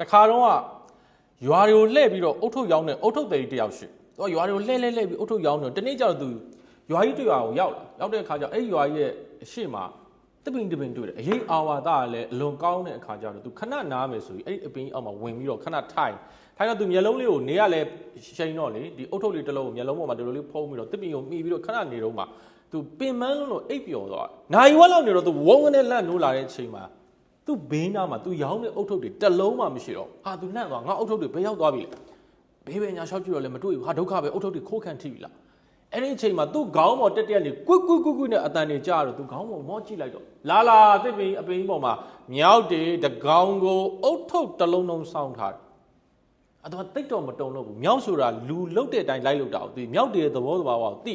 တခါတော့ကရွာတွေကိုလှည့်ပြီးတော့အုတ်ထုတ်ရောင်းတဲ့အုတ်ထုတ်တယ်ကြီးတယောက်ရှိသူကရွာတွေကိုလှည့်လှည့်လှည့်ပြီးအုတ်ထုတ်ရောင်းတယ်တနေ့ကျတော့သူရွာကြီးတရွာကိုရောက်လာရောက်တဲ့အခါကျတော့အဲ့ဒီရွာကြီးရဲ့အရှိမတပင်တပင်တွေ့တယ်အရေးအာဝါဒကလည်းအလွန်ကောင်းတဲ့အခါကျတော့သူခဏနားမယ်ဆိုပြီးအဲ့ဒီအပင်ကြီးအောက်မှာဝင်ပြီးတော့ခဏထိုင်ထိုင်တော့သူမျက်လုံးလေးကိုနေရလဲရှိန်တော့လေဒီအုတ်ထုတ်လေးတစ်လုံးကိုမျက်လုံးပေါ်မှာဒီလိုလေးဖုံးပြီးတော့တပင်ကိုမှီပြီးတော့ခဏနေတော့မှသူပင်မန်းလုံးလို့အိပ်ပျော်သွားတယ်နိုင်ဝက်လောက်နေတော့သူဝုန်းကနေလန့်နိုးလာတဲ့အချိန်မှာ သူ့ဘေးနားမှာသူရောင်းတဲ့အုတ်ထုပ်တွေတလုံးမှမရှိတော့ဟာသူလန့်သွားငါအုတ်ထုပ်တွေဘယ်ရောက်သွားပြီလဲဘေးပဲညာလျှောက်ကြည့်တော့လည်းမတွေ့ဘူးဟာဒုက္ခပဲအုတ်ထုပ်တွေခိုးခံထိပြီလားအဲ့ဒီအချိန်မှာသူ့ခေါင်းပေါ်တက်တက်နေကွကွကွကွနဲ့အတန်တွေကြားတော့သူခေါင်းပေါ်မော့ကြည့်လိုက်တော့လာလာတစ်ပင်အပင်ပေါ်မှာမြောက်တေတကောင်ကိုအုတ်ထုပ်တလုံးလုံးစောင်းထားတယ်အတော့တိတ်တော့မတုံတော့ဘူးမြောက်ဆိုတာလူလုတ်တဲ့အတိုင်းလိုက်လုတ်တာကိုသူမြောက်တေရဲ့သဘောသဘာဝကိုသိ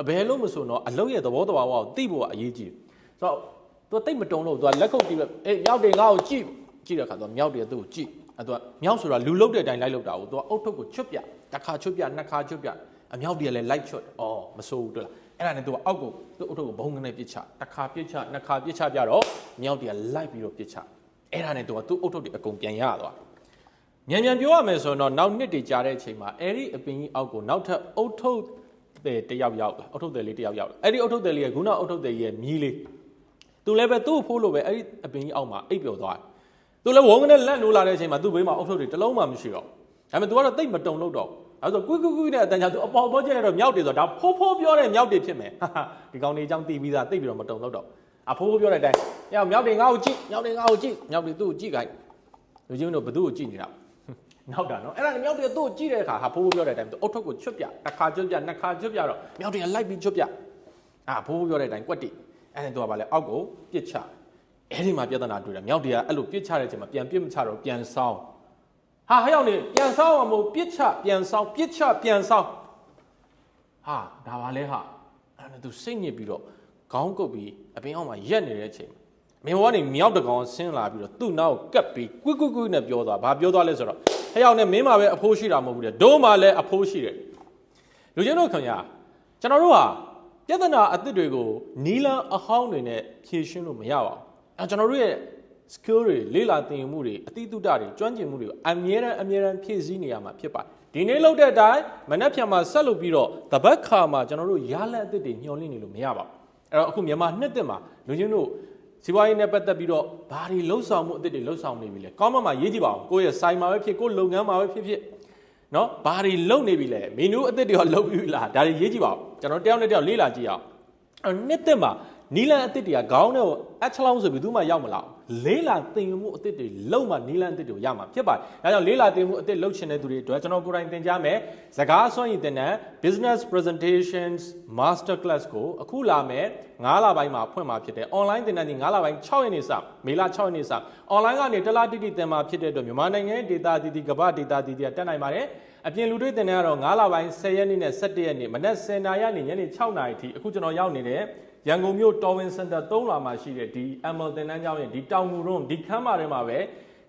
အဘယ်လို့မဆိုတော့အလုတ်ရဲ့သဘောသဘာဝကိုသိဖို့ကအရေးကြီးတယ်ဆိုတော့ သူတိတ်မတုံလို့သူကလက်ခုပ်ကြည့်ပဲအေးမြောက်တယ်ငါ့ကိုကြည့်ကြည့်တဲ့အခါသူကမြောက်တယ်သူ့ကိုကြည့်အဲသူကမြောက်ဆိုတာလူလုတ်တဲ့အတိုင်းလိုက်လုတ်တာကိုသူကအုတ်ထုပ်ကိုချွတ်ပြတစ်ခါချွတ်ပြနှစ်ခါချွတ်ပြအမြောက်တယ်လည်းလိုက်ချွတ်အော်မဆိုးဘူးတွေ့လားအဲ့ဒါနဲ့သူကအောက်ကိုသူ့အုတ်ထုပ်ကိုဘုံကနေပစ်ချတစ်ခါပစ်ချနှစ်ခါပစ်ချပြတော့မြောက်တယ်လိုက်ပြီးတော့ပစ်ချအဲ့ဒါနဲ့သူကသူ့အုတ်ထုပ်တွေအကုန်ပြန်ရသွားမြန်မြန်ပြောရမယ်ဆိုရင်တော့နောက်နှစ်တွေကြာတဲ့အချိန်မှာအဲ့ဒီအပင်ကြီးအောက်ကိုနောက်ထပ်အုတ်ထုပ်တဲ့တယောက်ရောက်လာအုတ်ထုပ်တဲ့လေးတယောက်ရောက်လာအဲ့ဒီအုတ်ထုပ်တဲ့လေးကခုနအုတ်ထုပ်တဲ့ရဲ့မြီးလေး သူလည်းပဲသူ့ဖိုးလို့ပဲအဲ့ဒီအပင်ကြီးအောက်မှာအိပ်ပျော်သွားတယ်သူလည်းဝုန်းကနေလက်နိုးလာတဲ့အချိန်မှာသူ့ဘေးမှာအုပ်ထုပ်တွေတလုံးမှမရှိတော့ဒါပေမဲ့ तू ကတော့တိတ်မတုံလို့တော့အဲ့ဆိုကွိကွိကွိနဲ့အတန်ချာ तू အပေါ်ပေါ်ကျနေတော့မြောက်တွေဆိုတော့ဒါဖိုးဖိုးပြောတဲ့မြောက်တွေဖြစ်မယ်ဟာဟာဒီကောင်လေးအကြောင်းတီးပြီးသားတိတ်ပြီးတော့မတုံလို့တော့အဖိုးဖိုးပြောတဲ့အတိုင်းညောင်မြောက်တွေငါ့ကိုကြည့်မြောက်တွေငါ့ကိုကြည့်မြောက်တွေသူ့ကိုကြည့်ခိုင်းလူချင်းတို့ဘသူ့ကိုကြည့်နေတာနောက်တာနော်အဲ့ဒါမြောက်တွေသူ့ကိုကြည့်တဲ့အခါဟာဖိုးဖိုးပြောတဲ့အတိုင်းသူအုတ်ထုပ်ကိုချွတ်ပြတစ်ခါချွတ်ပြနှစ်ခါချွတ်ပြတော့မြောက်တွေကလိုက်ပြီးချွတ်ပြအာဖိုးဖိုးပြောတဲ့အတိုင်းကွက်တိ အဲ့ဒါ तू ကဘာလဲအောက်ကိုပြစ်ချအဲ့ဒီမှာပြဿနာတွေ့တာမြောက်တရားအဲ့လိုပြစ်ချတဲ့အချိန်မှာပြန်ပြစ်မချတော့ပြန်ဆောင်းဟာဟဲ့ရောက်နေပြန်ဆောင်းအောင်မို့ပြစ်ချပြန်ဆောင်းပြစ်ချပြန်ဆောင်းဟာဒါပါလဲဟာအဲ့ဒါသူစိတ်ညစ်ပြီးတော့ခေါင်းကုပ်ပြီးအပင်အောင်မှာရက်နေတဲ့အချိန်မင်းဘဝကနေမြောက်တကောင်ဆင်းလာပြီးတော့သူ့နောက်ကပ်ပြီးကွိကွိကွိနဲ့ပြောသွားဘာပြောသွားလဲဆိုတော့ဟဲ့ရောက်နေမင်းမှာပဲအဖိုးရှိတာမဟုတ်ဘူးတဲ့ဒိုးမှာလည်းအဖိုးရှိတယ်လူချင်းတို့ခင်ဗျာကျွန်တော်တို့ဟာ ပြဿနာအသစ်တွေကိုနီလန်အဟောင်းတွေနဲ့ဖြေရှင်းလို့မရပါဘူးအဲကျွန်တော်တို့ရဲ့ skill တွေလေ့လာသင်ယူမှုတွေအတိအတုတတွေကျွမ်းကျင်မှုတွေကိုအမြဲတမ်းအမြဲတမ်းဖြည့်ဆည်းနေရမှာဖြစ်ပါတယ်ဒီနေ့လောက်တဲ့အတိုင်းမနှက်ဖြံမှာဆက်လုပ်ပြီးတော့တပတ်ခါမှာကျွန်တော်တို့ရလက်အသစ်တွေညှော်လင့်နေလို့မရပါဘူးအဲ့တော့အခုမြန်မာနှစ်သက်မှာလူချင်းတို့စီးပွားရေးနဲ့ပတ်သက်ပြီးတော့ဘာတွေလှုပ်ဆောင်မှုအသစ်တွေလှုပ်ဆောင်နေပြီလဲကောင်းမမှာရေးကြည့်ပါဦးကိုယ့်ရဲ့ဆိုင်မှာပဲဖြစ်ကိုယ့်လုပ်ငန်းမှာပဲဖြစ်ဖြစ်နော်ဘာတွေလုပ်နေပြီလဲမီနူးအသစ်တွေရောလုပ်ပြီးလားဒါတွေရေးကြည့်ပါဦး ကျွန်တော်တယောက်နဲ့တယောက်လေ့လာကြည့်အောင်အဲ့နှစ်သက်မှာ နီလန်အစ်စ်တွေကခေါင်းထဲကိုအချလောင်းဆိုပြီးသူမှရောက်မလာဘူးလေးလာသင်ယူမှုအစ်စ်တွေလုံးမှနီလန်အစ်စ်တွေကိုရမှာဖြစ်ပါတယ်ဒါကြောင့်လေးလာသင်မှုအစ်စ်လုပ်ချင်တဲ့သူတွေအတွက်ကျွန်တော်ကိုယ်တိုင်သင်ကြားမယ်စကားအစွမ်းရည်သင်တန်း business presentations master class ကိုအခုလာမယ်9လပိုင်းမှာဖွင့်မှာဖြစ်တယ် online သင်တန်းဒီ9လပိုင်း6ရက်နေ့စမေလ6ရက်နေ့စ online ကနေတစ်လားတိတိသင်မှာဖြစ်တဲ့အတွက်မြန်မာနိုင်ငံရဲ့ data တည်တည်ကမ္ဘာ data တည်တည်တက်နိုင်ပါတယ်အပြင်လူတွေတင်တဲ့ကတော့9လပိုင်း10ရက်နေ့နဲ့17ရက်နေ့မနက်10:00နာရီကနေညနေ6:00နာရီထိအခုကျွန်တော်ရောက်နေတဲ့ ရန်ကုန်မြို့တော်ဝင်စင်တာ3လာမှာရှိတဲ့ဒီ ML တင်တန်းကျောင်းရဲ့ဒီတောင်ငူရုံးဒီခန်းမထဲမှာပဲ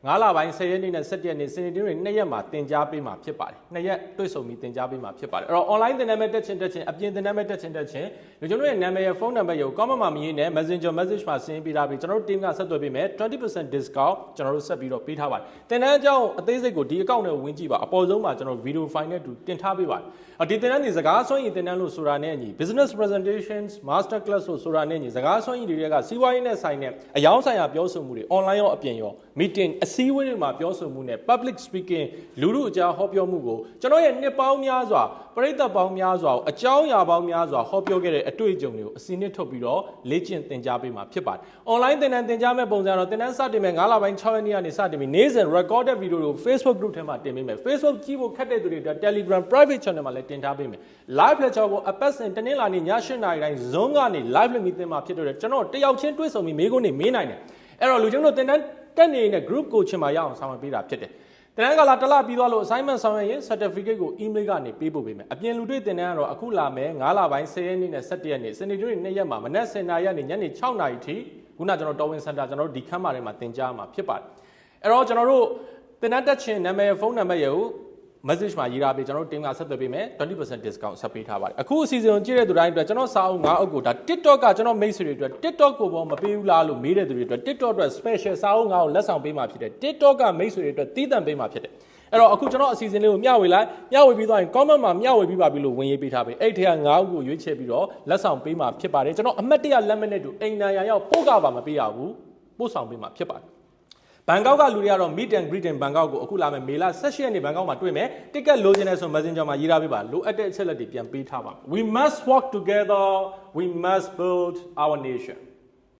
9လပိုင်း10ရက်နေ့နဲ့17ရက်နေ့စနေတင်းတွေ2ရက်မှာတင် जा ပေးမှာဖြစ်ပါတယ်။2ရက်တွေ့ဆုံပြီးတင် जा ပေးမှာဖြစ်ပါတယ်။အဲ့တော့ online တင်တန်းမဲ့တက်ချင်တက်ချင်အပြင်တင်တန်းမဲ့တက်ချင်တက်ချင်လူကျွန်တော်ရဲ့နာမည်ရဲ့ဖုန်းနံပါတ်ကို comment မှာမရင်းနဲ့ Messenger message မှာဆင်းပေးထားပြီးကျွန်တော်တို့ team ကဆက်သွယ်ပေးမယ်20% discount ကျွန်တော်တို့ဆက်ပြီးတော့ပေးထားပါတယ်။တင်တန်းအကြောင်းအသေးစိတ်ကိုဒီ account နဲ့ဝင်ကြည့်ပါအပေါ်ဆုံးမှာကျွန်တော် video file နဲ့တူတင်ထားပေးပါတယ်။အော်ဒီတင်တန်းဒီစကားဆွမ်းရည်တင်တန်းလို့ဆိုတာနဲ့အညီ business presentations master class လို့ဆိုတာနဲ့အညီစကားဆွမ်းရည်တွေကစီးပွားရေးနဲ့ဆိုင်တဲ့အယောင်းဆိုင်ရာပြောဆိုမှုတွေ online ရောအပြင်ရော meeting အစည်းအဝေးတွေမှာပြောဆိုမှုနဲ့ public speaking လူထုအကြားဟောပြောမှုကိုကျွန်တော်ရဲ့နှစ်ပေါင်းများစွာပရိသတ်ပေါင်းများစွာကိုအကြောင်းအရာပေါင်းများစွာဟောပြောခဲ့တဲ့အတွေ့အကြုံတွေကိုအစီအနှစ်ထုတ်ပြီးတော့လေ့ကျင့်သင်ကြားပေးမှာဖြစ်ပါတယ်။ online သင်တန်းသင်ကြားမဲ့ပုံစံတော့သင်တန်းစတင်မဲ့9လပိုင်း6ရက်နေ့ကနေစတင်ပြီးနေ့စဉ် recorded video တွေကို Facebook group ထဲမှာတင်ပေးမယ်။ Facebook ကြည့်ဖို့ခက်တဲ့သူတွေအတွက် Telegram private channel မှာလည်းတင်ထားပေးမယ်။ live lecture ကိုအပတ်စဉ်တနင်္လာနေ့ည8:00နာရီတိုင်း Zoom ကနေ live လုပ်ပြီးသင်မှာဖြစ်တဲ့အတွက်ကျွန်တော်တယောက်ချင်းတွေ့ဆုံပြီးမေးခွန်းတွေမေးနိုင်တယ်။အဲ့တော့လူချင်းတို့သင်တန်း တက်နေတဲ့ group coaching မှာရအောင်ဆောင်ရွက်ပေးတာဖြစ်တယ်။တနင်္ဂလာတစ်လပြီးသွားလို့ assignment ဆောင်ရွက်ရင် certificate ကို email ကနေပေးပို့ပေးမယ်အပြင်လူတွေ့တင်တန်းကတော့အခုလာမယ်9လပိုင်း10ရက်နေ့နဲ့17ရက်နေ့စနေနေ့နေ့ရက်မှာမနက်10:00နာရီကနေညနေ6:00နာရီထိခုနကျွန်တော်တော်ဝင်စင်တာကျွန်တော်တို့ဒီခန်းမထဲမှာတင်ကြားမှာဖြစ်ပါတယ်အဲ့တော့ကျွန်တော်တို့တင်တန်းတက်ချင်နာမည်ဖုန်းနံပါတ်ရကို message မှာရေးထားပြီးကျွန်တော်တို့ team ကဆက်သွယ်ပေးမယ်20% discount ဆက်ပေးထားပါတယ်အခုအစီအစဉ်ကိုကြည့်တဲ့သူတိုင်းအတွက်ကျွန်တော်စာအုပ်9အုပ်ကိုဒါ TikTok ကကျွန်တော်မိတ်ဆွေတွေအတွက် TikTok ကိုဘောမပေးဘူးလားလို့မေးတဲ့သူတွေအတွက် TikTok အတွက် special စာအုပ်9ကိုလက်ဆောင်ပေးမှာဖြစ်တယ် TikTok ကမိတ်ဆွေတွေအတွက်တည်တံ့ပေးမှာဖြစ်တယ်အဲ့တော့အခုကျွန်တော်အစီအစဉ်လေးကိုမျှဝေလိုက်မျှဝေပြီးသွားရင် comment မှာမျှဝေပြီးပါပြီလို့ဝင်ရေးပေးထားပေးအဲ့ဒီထက်က9အုပ်ကိုရွေးချယ်ပြီးတော့လက်ဆောင်ပေးမှာဖြစ်ပါတယ်ကျွန်တော်အမှတ်တရလက်မှတ်နဲ့တူအိမ်နာရရောက်ပို့ကပါမပေးရဘူးပို့ဆောင်ပေးမှာဖြစ်ပါတယ် ဘန်ကောက်ကလူတွေကတော့ meet and greet in ဘန်ကောက်ကိုအခုလာမယ်မေလ18ရက်နေ့ဘန်ကောက်မှာတွေ့မယ်တစ်ကက်လိုချင်တဲ့ဆို messenger မှာရေးထားပေးပါလိုအပ်တဲ့အချက်လက်တွေပြန်ပေးထားပါ We must work together we must build our nation